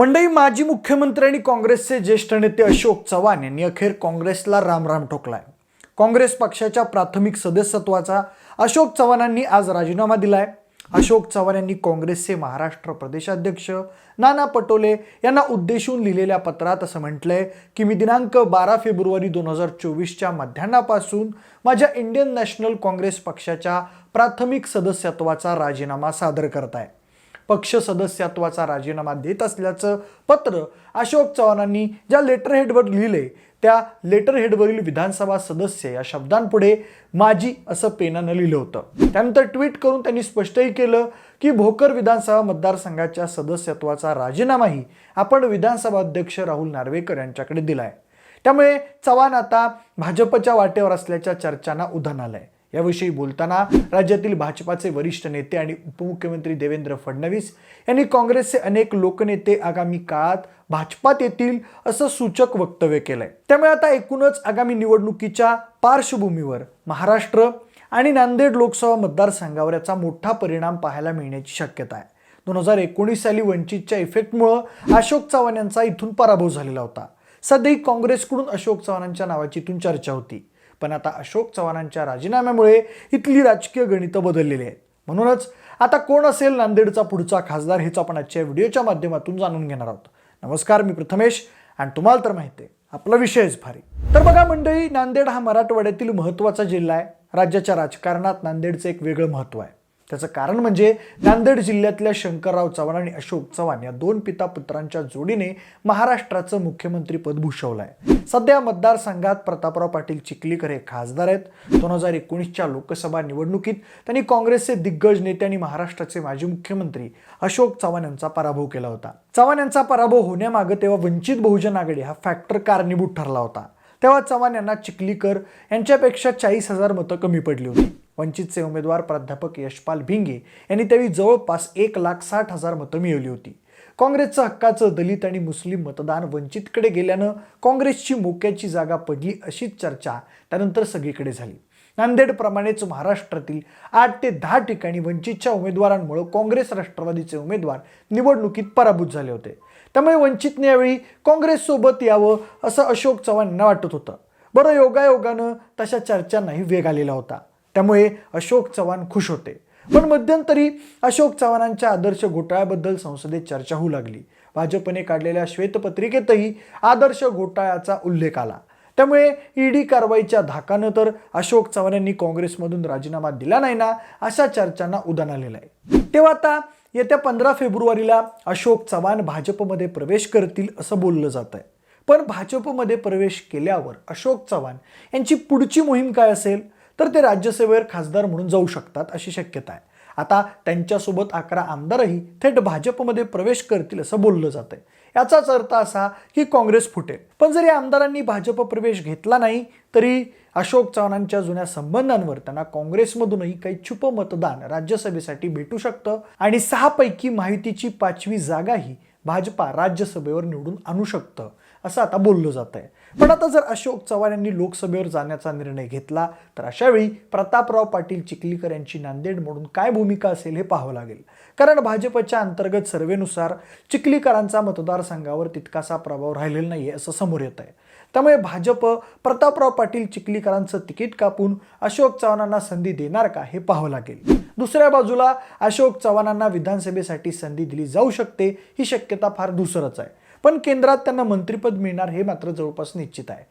मंडई माजी मुख्यमंत्री आणि काँग्रेसचे ज्येष्ठ नेते अशोक चव्हाण यांनी अखेर काँग्रेसला रामराम ठोकलाय. काँग्रेस पक्षाच्या प्राथमिक सदस्यत्वाचा अशोक चव्हाणांनी आज राजीनामा दिलाय. अशोक चव्हाण यांनी काँग्रेसचे महाराष्ट्र प्रदेशाध्यक्ष नाना पटोले यांना उद्देशून लिहिलेल्या पत्रात असं म्हटलंय की मी दिनांक बारा फेब्रुवारी दोन हजार चोवीसच्या मध्यान्हापासून माझ्या इंडियन नॅशनल काँग्रेस पक्षाच्या प्राथमिक सदस्यत्वाचा राजीनामा सादर करत आहे. पक्ष सदस्यत्वाचा राजीनामा देत असल्याचं पत्र अशोक चव्हाणांनी ज्या लेटर हेडवर लिहिले त्या लेटर हेडवरील विधानसभा सदस्य या शब्दांपुढे माजी असं पेनानं लिहिलं होतं. त्यानंतर ट्विट करून त्यांनी स्पष्टही केलं की भोकर विधानसभा मतदारसंघाच्या सदस्यत्वाचा राजीनामाही आपण विधानसभा अध्यक्ष राहुल नार्वेकर यांच्याकडे दिलाय. त्यामुळे चव्हाण आता भाजपच्या वाटेवर असल्याच्या चर्चांना उधाण आलंय. याविषयी बोलताना राज्यातील भाजपाचे वरिष्ठ नेते आणि उपमुख्यमंत्री देवेंद्र फडणवीस यांनी काँग्रेसचे अनेक लोकनेते आगामी काळात भाजपात येतील असं सूचक वक्तव्य केलंय. त्यामुळे आता एकूणच आगामी निवडणुकीच्या पार्श्वभूमीवर महाराष्ट्र आणि नांदेड लोकसभा मतदारसंघावर याचा मोठा परिणाम पाहायला मिळण्याची शक्यता आहे. दोन हजार एकोणीस साली वंचितच्या इफेक्टमुळं अशोक चव्हाण यांचा इथून पराभव झालेला होता. सध्याही काँग्रेसकडून अशोक चव्हाणांच्या नावाची इथून चर्चा होती. पण आता अशोक चव्हाणांच्या राजीनाम्यामुळे इथली राजकीय गणितं बदललेली आहेत. म्हणूनच आता कोण असेल नांदेडचा पुढचा खासदार हेच आपण आजच्या व्हिडिओच्या माध्यमातून जाणून घेणार आहोत. नमस्कार मी प्रथमेश आणि तुम्हाला तर माहिती आहे आपला विषयच भारी. तर बघा मंडळी नांदेड हा मराठवाड्यातील महत्त्वाचा जिल्हा आहे. राज्याच्या राजकारणात नांदेडचं एक वेगळं महत्त्व आहे. त्याचं कारण म्हणजे नांदेड जिल्ह्यातल्या शंकरराव चव्हाण आणि अशोक चव्हाण या दोन पिता पुत्रांच्या जोडीने महाराष्ट्राचं मुख्यमंत्रीपद भूषवलं आहे सध्या मतदारसंघात प्रतापराव पाटील चिखलीकर हे खासदार आहेत. दोन हजार एकोणीसच्या लोकसभा निवडणुकीत त्यांनी काँग्रेसचे दिग्गज नेते आणि महाराष्ट्राचे माजी मुख्यमंत्री अशोक चव्हाण यांचा पराभव केला होता. चव्हाण यांचा पराभव होण्यामागे तेव्हा वंचित बहुजन आघाडी हा फॅक्टर कारणीभूत ठरला होता. तेव्हा चव्हाण यांना चिखलीकर यांच्यापेक्षा चाळीस हजार मतं कमी पडली होती. वंचितचे उमेदवार प्राध्यापक यशपाल भिंगे यांनी त्यावेळी जवळपास एक लाख साठ हजार मतं मिळवली होती. काँग्रेसचं हक्काचं दलित आणि मुस्लिम मतदान वंचितकडे गेल्यानं काँग्रेसची मोक्याची जागा पडली अशीच चर्चा त्यानंतर सगळीकडे झाली. नांदेडप्रमाणेच महाराष्ट्रातील आठ ते दहा ठिकाणी वंचितच्या उमेदवारांमुळे काँग्रेस राष्ट्रवादीचे उमेदवार निवडणुकीत पराभूत झाले होते. त्यामुळे वंचितने यावेळी काँग्रेससोबत यावं असं अशोक चव्हाणांना वाटत होतं. बरं योगायोगानं तशा चर्चांनाही वेग आलेला होता. त्यामुळे अशोक चव्हाण खुश होते. पण मध्यंतरी अशोक चव्हाणांच्या आदर्श घोटाळ्याबद्दल संसदेत चर्चा होऊ लागली. भाजपने काढलेल्या श्वेतपत्रिकेतही आदर्श घोटाळ्याचा उल्लेख आला. त्यामुळे ईडी कारवाईच्या धाकानं तर अशोक चव्हाण यांनी काँग्रेसमधून राजीनामा दिला नाही ना अशा चर्चांना उदान आलेलं आहे. तेव्हा आता येत्या पंधरा फेब्रुवारीला अशोक चव्हाण भाजपमध्ये प्रवेश करतील असं बोललं जात आहे. पण भाजपमध्ये प्रवेश केल्यावर अशोक चव्हाण यांची पुढची मोहीम काय असेल? तर ते राज्यसभेवर खासदार म्हणून जाऊ शकतात अशी शक्यता आहे. आता त्यांच्यासोबत अकरा आमदारही थेट भाजपमध्ये प्रवेश करतील असं बोललं जातं आहे याचाच अर्थ असा की काँग्रेस फुटेल. पण जरी आमदारांनी भाजप प्रवेश घेतला नाही तरी अशोक चव्हाणांच्या जुन्या संबंधांवर त्यांना काँग्रेसमधूनही काही छुप मतदान राज्यसभेसाठी भेटू शकतं आणि सहापैकी माहितीची पाचवी जागाही भाजपा राज्यसभेवर निवडून आणू शकतं असं आता बोललं जात आहे पण आता जर अशोक चव्हाण यांनी लोकसभेवर जाण्याचा निर्णय घेतला तर अशावेळी प्रतापराव पाटील चिखलीकर यांची नांदेड म्हणून काय भूमिका असेल हे पाहावं लागेल. कारण भाजपच्या अंतर्गत सर्वेनुसार चिखलीकरांचा मतदारसंघावर तितकासा प्रभाव राहिलेला नाही असं समोर येत आहे त्यामुळे भाजप प्रतापराव पाटील चिखलीकरांचं तिकीट कापून अशोक चव्हाणांना संधी देणार का हे पाहावं लागेल. दुसऱ्या बाजूला अशोक चव्हाणांना विधानसभेसाठी संधी दिली जाऊ शकते ही शक्यता फार दुसरंच आहे. पण केंद्रात त्यांना मंत्रिपद मिळणार हे मात्र जवळपास निश्चित आहे.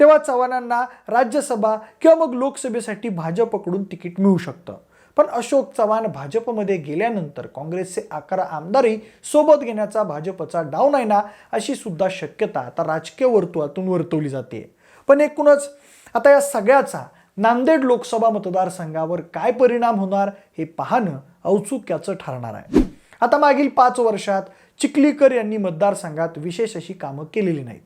तेव्हा चव्हाणांना राज्यसभा किंवा मग लोकसभेसाठी भाजपकडून तिकीट मिळू शकतं. पण अशोक चव्हाण भाजपमध्ये गेल्यानंतर काँग्रेसचे अकरा आमदारही सोबत घेण्याचा भाजपचा डाव नाही ना अशी सुद्धा शक्यता आता राजकीय वर्तुळातून वर्तवली जाते. पण एकूणच आता या सगळ्याचा नांदेड लोकसभा मतदारसंघावर काय परिणाम होणार हे पाहणं औत्सुक्याचं ठरणार आहे. आता मागील पाच वर्षात चिखलीकर यांनी मतदारसंघात विशेष अशी कामं केलेली नाहीत.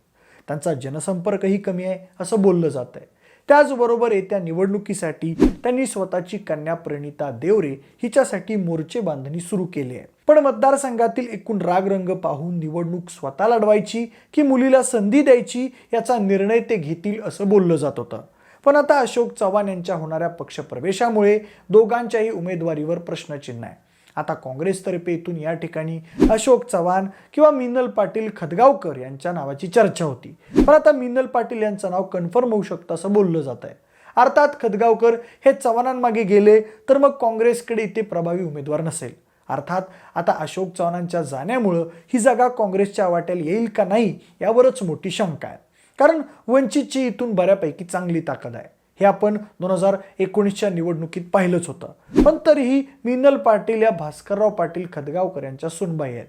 त्यांचा जनसंपर्कही कमी आहे असं बोललं जात आहे. त्याचबरोबर येत्या निवडणुकीसाठी त्यांनी स्वतःची कन्या प्रणिता देवरे हिच्यासाठी मोर्चे बांधणी सुरू केली आहे. पण मतदारसंघातील एकूण रागरंग पाहून निवडणूक स्वतः लढवायची की मुलीला संधी द्यायची याचा निर्णय ते घेतील असं बोललं जात होतं. पण आता अशोक चव्हाण यांच्या होणाऱ्या पक्षप्रवेशामुळे दोघांच्याही उमेदवारीवर प्रश्नचिन्ह आहे. आता काँग्रेसतर्फे इथून या ठिकाणी अशोक चव्हाण किंवा मिनल पाटील खदगावकर यांच्या नावाची चर्चा होती. पण आता मिनल पाटील यांचं नाव कन्फर्म होऊ शकतं असं बोललं जात आहे. अर्थात खदगावकर हे चव्हाणांमागे गेले तर मग काँग्रेसकडे इथे प्रभावी उमेदवार नसेल. अर्थात आता अशोक चव्हाणांच्या जाण्यामुळं ही जागा काँग्रेसच्या वाट्याला येईल का नाही यावरच मोठी शंका आहे. कारण वंचितची इथून बऱ्यापैकी चांगली ताकद आहे. हे आपण दोन हजार एकोणीसच्या निवडणुकीत पाहिलंच होतं. पण तरीही मिनल पाटील या भास्करराव पाटील खदगावकर यांच्या सुनबाई आहेत.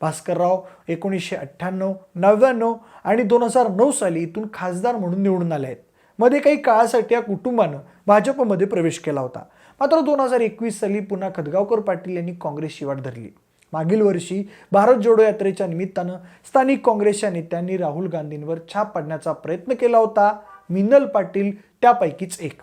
भास्करराव एकोणीसशे अठ्ठ्याण्णव नव्याण्णव आणि दोन हजार नऊ साली इथून खासदार म्हणून निवडून आले आहेत. मध्ये काही काळासाठी या कुटुंबानं भाजपमध्ये प्रवेश केला होता. मात्र दोन हजार एकवीस साली पुन्हा खदगावकर पाटील यांनी काँग्रेसची वाट धरली. मागील वर्षी भारत जोडो यात्रेच्या निमित्तानं स्थानिक काँग्रेसच्या नेत्यांनी राहुल गांधींवर छाप पाडण्याचा प्रयत्न केला होता. मिनल पाटील त्यापैकीच एक.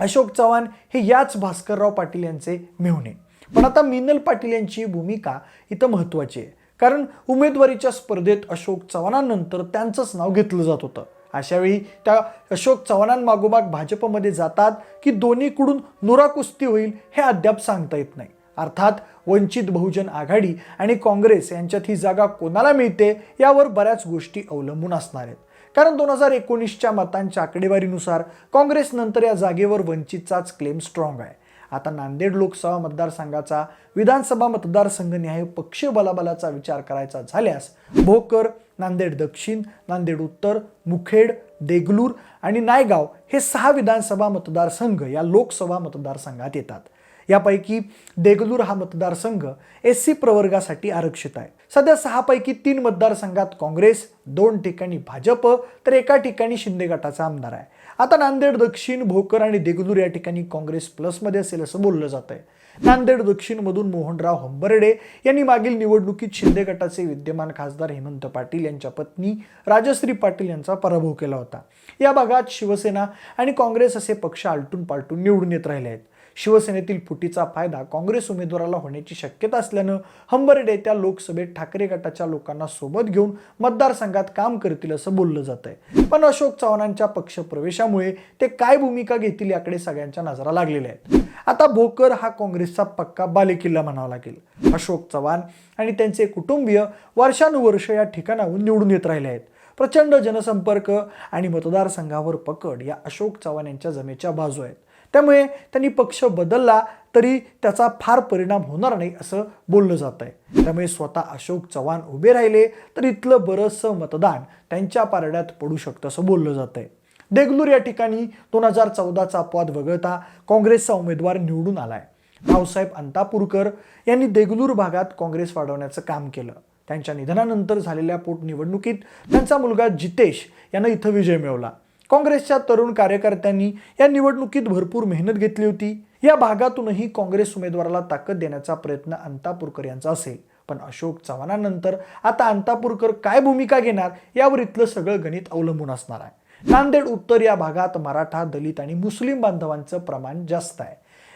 अशोक चव्हाण हे याच भास्करराव पाटील यांचे मेहुणे. पण आता मिनल पाटील यांची भूमिका इथं महत्त्वाची आहे. कारण उमेदवारीच्या स्पर्धेत अशोक चव्हाणांनंतर त्यांचंच नाव घेतलं जात होतं. अशावेळी त्या अशोक चव्हाणांमागोमाग भाजपमध्ये जातात की दोन्हीकडून नुरा कुस्ती होईल हे अद्याप सांगता येत नाही. अर्थात वंचित बहुजन आघाडी आणि काँग्रेस यांच्यात ही जागा कोणाला मिळते यावर बऱ्याच गोष्टी अवलंबून असणार आहेत. कारण दोन हजार एकोणीसच्या मतांच्या आकडेवारीनुसार काँग्रेसनंतर या जागेवर वंचितचाच क्लेम स्ट्रॉंग आहे. आता नांदेड लोकसभा मतदारसंघाचा विधानसभा मतदारसंघनिहाय पक्षीय बलाबलाचा विचार करायचा झाल्यास भोकर नांदेड दक्षिण नांदेड उत्तर मुखेड देगलूर आणि नायगाव हे सहा विधानसभा मतदारसंघ या लोकसभा मतदारसंघात येतात. यापैकी देगलूर हा मतदारसंघ एस सी प्रवर्गासाठी आरक्षित आहे. सध्या सहापैकी तीन मतदारसंघात काँग्रेस दोन ठिकाणी भाजप तर एका ठिकाणी शिंदे गटाचा आमदार आहे. आता नांदेड दक्षिण भोकर आणि देगलूर या ठिकाणी काँग्रेस प्लसमध्ये असेल असं बोललं जात आहे नांदेड दक्षिणमधून मोहनराव हंबर्डे यांनी मागील निवडणुकीत शिंदे गटाचे विद्यमान खासदार हेमंत पाटील यांच्या पत्नी राजश्री पाटील यांचा पराभव केला होता. या भागात शिवसेना आणि काँग्रेस असे पक्ष आलटून पालटून निवडून येत राहिले आहेत. शिवसेनेतील फुटीचा फायदा काँग्रेस उमेदवाराला होण्याची शक्यता असल्यानं हंबर्डे त्या लोकसभेत ठाकरे गटाच्या लोकांना सोबत घेऊन मतदारसंघात काम करतील असं बोललं जात आहे. पण अशोक चव्हाणांच्या पक्ष प्रवेशामुळे ते काय भूमिका घेतील याकडे सगळ्यांच्या नजरा लागलेल्या आहेत. आता भोकर हा काँग्रेसचा पक्का बालेकिल्ला म्हणावा लागेल. अशोक चव्हाण आणि त्यांचे कुटुंबीय वर्षानुवर्ष या ठिकाणाहून निवडून येत राहिले आहेत. प्रचंड जनसंपर्क आणि मतदारसंघावर पकड या अशोक चव्हाण यांच्या जमेच्या बाजू आहेत. त्यामुळे त्यांनी पक्ष बदलला तरी त्याचा फार परिणाम होणार नाही असं बोललं जात आहे त्यामुळे स्वतः अशोक चव्हाण उभे राहिले तर इथलं बरंचसं मतदान त्यांच्या पारड्यात पडू शकतं असं बोललं जात आहे देगलूर या ठिकाणी दोन हजार चौदाचा अपवाद वगळता काँग्रेसचा उमेदवार निवडून आलाय. रावसाहेब अंतापूरकर यांनी देगलूर भागात काँग्रेस वाढवण्याचं काम केलं. त्यांच्या निधनानंतर झालेल्या पोटनिवडणुकीत त्यांचा मुलगा जितेश यानं इथं विजय मिळवला. काँग्रेसच्या तरुण कार्यकर्त्यांनी या निवडणुकीत भरपूर मेहनत घेतली होती. या भागातूनही काँग्रेस उमेदवाराला ताकद देण्याचा प्रयत्न अंतापूरकर यांचा असेल. पण अशोक चव्हाणानंतर आता अंतापूरकर काय भूमिका घेणार यावर इथलं सगळं गणित अवलंबून असणार आहे. नांदेड उत्तर या भागात मराठा दलित आणि मुस्लिम बांधवांचं प्रमाण जास्त आहे.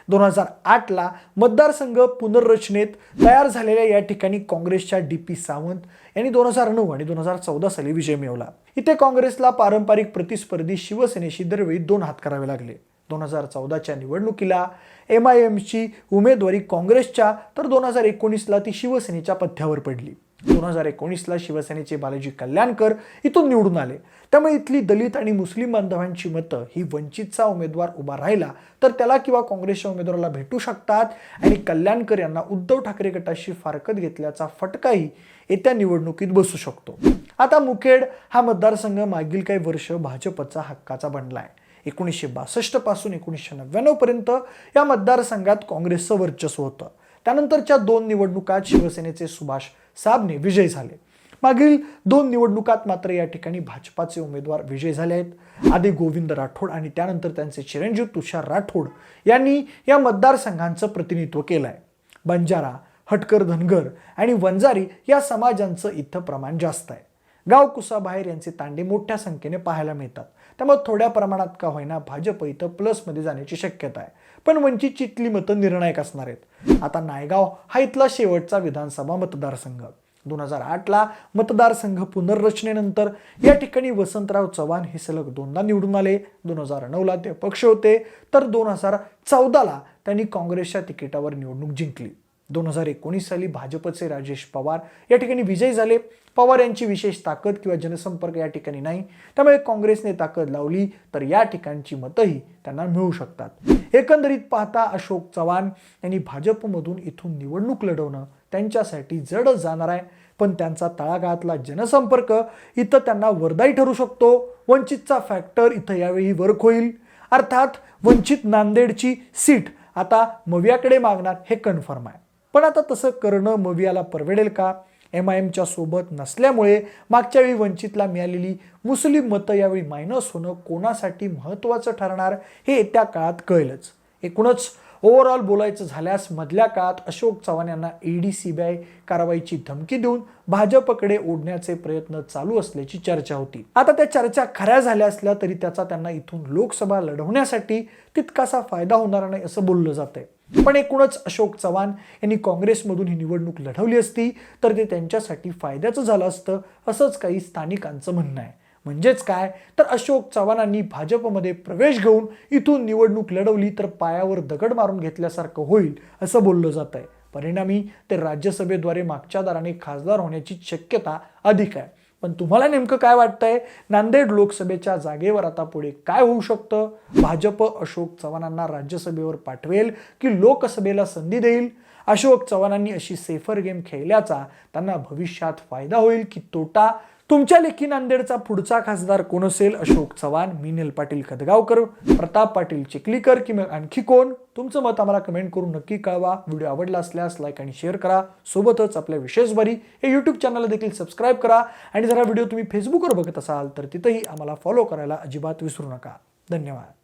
दोन हजार आठला मतदारसंघ पुनर्रचनेत तयार झालेल्या या ठिकाणी काँग्रेसच्या डी पी सावंत यांनी दोन हजार नऊ आणि दोन हजार चौदा साली विजय मिळवला. इथे काँग्रेसला पारंपरिक प्रतिस्पर्धी शिवसेनेशी दरवेळी दोन हात करावे लागले. दोन हजार चौदाच्या निवडणुकीला एम आय एमची उमेदवारी काँग्रेसच्या तर दोन हजार एकोणीसला ती शिवसेनेच्या पथ्यावर पडली. दोन हजार एकोणीसला शिवसेनेचे बालाजी कल्याणकर इथून निवडून आले. त्यामुळे इथली दलित आणि मुस्लिम बांधवांची मतं ही वंचितचा उमेदवार उभा राहिला तर त्याला किंवा काँग्रेसच्या उमेदवाराला भेटू शकतात आणि कल्याणकर यांना उद्धव ठाकरे गटाशी फारकत घेतल्याचा फटकाही येत्या निवडणुकीत बसू शकतो. आता मुखेड हा मतदारसंघ मागील काही वर्ष भाजपचा हक्काचा बनला आहे एकोणीसशे बासष्टपासून एकोणीसशे नव्याण्णवपर्यंत या मतदारसंघात काँग्रेसचं वर्चस्व होतं. त्यानंतरच्या दोन निवडणुकात शिवसेनेचे सुभाष साबने विजयी झाले. मागील दोन निवडणुकात मात्र या ठिकाणी भाजपाचे उमेदवार विजय झाले आहेत. आधी गोविंद राठोड आणि त्यानंतर त्यांचे चिरंजीव तुषार राठोड यांनी या मतदारसंघांचं प्रतिनिधित्व केलं आहे बंजारा हटकर धनगर आणि वंजारी या समाजांचं इथं प्रमाण जास्त आहे. गाव कुसाबाहेर यांचे तांडे मोठ्या संख्येने पाहायला मिळतात. त्यामुळे थोड्या प्रमाणात का होईना भाजप इथं प्लसमध्ये जाण्याची शक्यता आहे. पण वंचितची इथली मतं निर्णायक असणार आहेत. आता नायगाव हा इथला शेवटचा विधानसभा मतदारसंघ. दोन हजार आठला मतदारसंघ पुनर्रचनेनंतर या ठिकाणी वसंतराव चव्हाण हे सलग दोनदा निवडून आले. दोन हजार नऊला ते पक्ष होते. तर दोन हजार चौदाला त्यांनी काँग्रेसच्या तिकिटावर निवडणूक जिंकली. दोन हजार एकोणीस साली भाजपचे राजेश पवार या ठिकाणी विजयी झाले. पवार यांची विशेष ताकद किंवा जनसंपर्क या ठिकाणी नाही. त्यामुळे काँग्रेसने ताकद लावली तर या ठिकाणची मतंही त्यांना मिळू शकतात. एकंदरीत पाहता अशोक चव्हाण यांनी भाजपमधून इथून निवडणूक लढवणं त्यांच्यासाठी जड जाणार आहे. पण त्यांचा तळागाळातला जनसंपर्क इथं त्यांना वरदाई ठरू शकतो. वंचितचा फॅक्टर इथं यावेळी वर्क होईल. अर्थात वंचित नांदेडची सीट आता मवियाकडे मागणार हे कन्फर्म आहे. पण आता तसं करणं मवियाला परवडेल का? एम आय एमच्या सोबत नसल्यामुळे मागच्या वेळी वंचितला मिळालेली मुस्लिम मतं यावेळी मायनस होणं कोणासाठी महत्त्वाचं ठरणार हे त्या काळात कळलंच. एकूणच ओव्हरऑल बोलायचं झाल्यास मधल्या काळात अशोक चव्हाण यांना ईडी सीबीआय कारवाईची धमकी देऊन भाजपकडे ओढण्याचे प्रयत्न चालू असल्याची चर्चा होती. आता त्या चर्चा खऱ्या झाल्या असल्या तरी त्याचा त्यांना इथून लोकसभा लढवण्यासाठी तितकासा फायदा होणार नाही असं बोललं जात आहे पण एकूणच अशोक चव्हाण यांनी काँग्रेसमधून ही निवडणूक लढवली असती तर ते त्यांच्यासाठी फायद्याचं झालं असतं असंच काही स्थानिकांचं म्हणणं आहे. म्हणजेच काय? तर अशोक चव्हाणांनी भाजपमध्ये प्रवेश घेऊन इथून निवडणूक लढवली तर पायावर दगड मारून घेतल्यासारखं होईल असं बोललं जात आहे परिणामी ते राज्यसभेद्वारे मागच्या दाराने खासदार होण्याची शक्यता अधिक आहे. पण तुम्हाला नेमकं काय वाटतंय? नांदेड लोकसभेच्या जागेवर आता पुढे काय होऊ शकतं? भाजप अशोक चव्हाणांना राज्यसभेवर पाठवेल की लोकसभेला संधी देईल? अशोक चव्हाणांनी अशी सेफर गेम खेळल्याचा त्यांना भविष्यात फायदा होईल की तोटा? तुमच्या लेखी नांदेडचा पुढचा खासदार कोण असेल? अशोक चव्हाण मिनेल पाटील खदगावकर प्रताप पाटील चिखलीकर किंवा आणखी कोण? तुमचं मत आम्हाला कमेंट करून नक्की कळवा. व्हिडिओ आवडला असल्यास लाईक आणि शेअर करा. सोबतच आपल्या विशेष बरी हे यूट्यूब चॅनलला देखील सबस्क्राईब करा. आणि जरा व्हिडिओ तुम्ही फेसबुकवर बघत असाल तर तिथंही आम्हाला फॉलो करायला अजिबात विसरू नका. धन्यवाद.